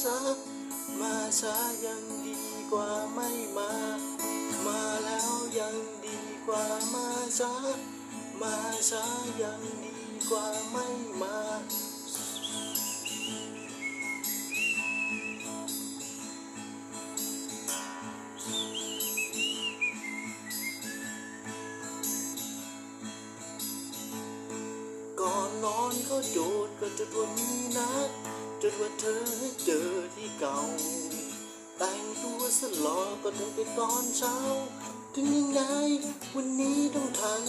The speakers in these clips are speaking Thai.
ช้ามาช้ายังดีกว่าไม่มา มาแล้วยังดีกว่ามาช้ามาช้ายังดีกว่าไม่มาก่อนนอนก็โจทย์ก็จดวันนี้นะ จดว่าเธอเจอที่เก่า แต่งตัวสลอก็ถึงไปตอนเช้า ถึงยังไงวันนี้ต้องทัน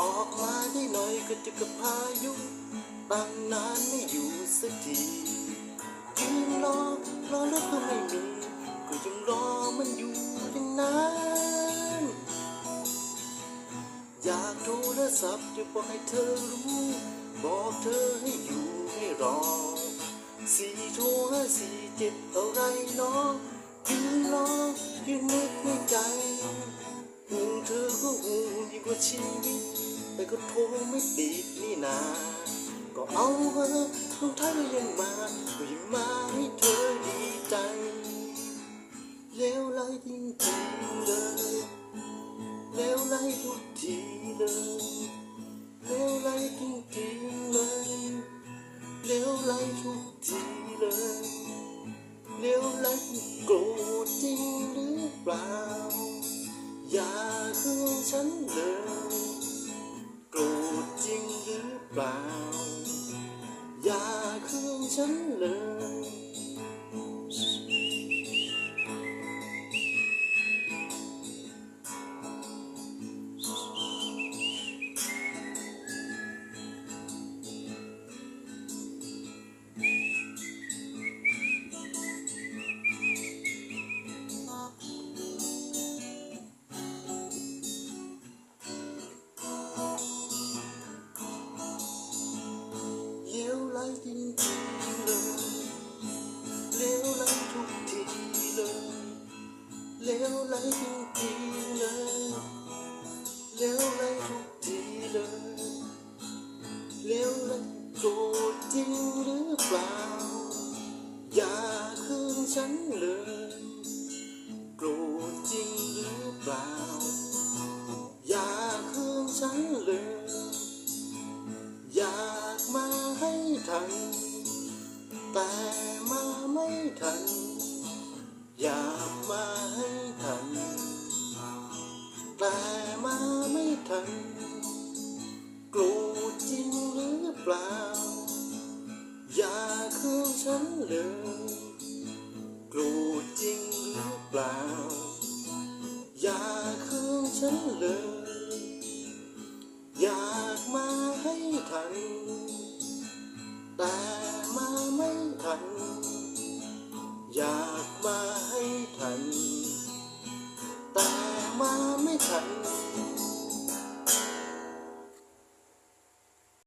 ออกมาได้หน่อยก็จะกับพายุตั้งนานไม่อยู่สักทียืนรอรอแล้วก็ไม่มีก็ยังรอมันอยู่อย่างนั้นอยากโทรศัพท์จะบอกให้เธอรู้ บอกเธอให้อยู่ให้รอ สี่เจ็ดอะไรเนาะยืนรอยืนนึกในใจห่วงเธอก็ห่วงยิ่งกว่าชีวิตแต่ก็โทรไม่ติดนี่นา ก็เอาเถอะลงท้ายังมาก็ยังมาให้เธอดีใจเลวไหลจริงๆเลยเลวไหลทุกทีเลยเลวไหลจริงๆเลยเลวไหลทุกทีเลย เลวไหลโกรธจริงหรือเปล่า อย่าคืนฉันเลยโกรธจริงหรือเปล่า อย่าคืนฉันเลย วไหลจริงๆเล ทัน แต่มาไม่ทัน อยากมาให้ทัน แต่มาไม่ทันโกรธจริงหรือเปล่า อย่าคืนฉันเลยโกรธจริงหรือเปล่า อย่าคืนฉันเลยอยากมาให้ทัน แต่มาไม่ทัน อยากมาให้ทัน แต่มาไม่ทัน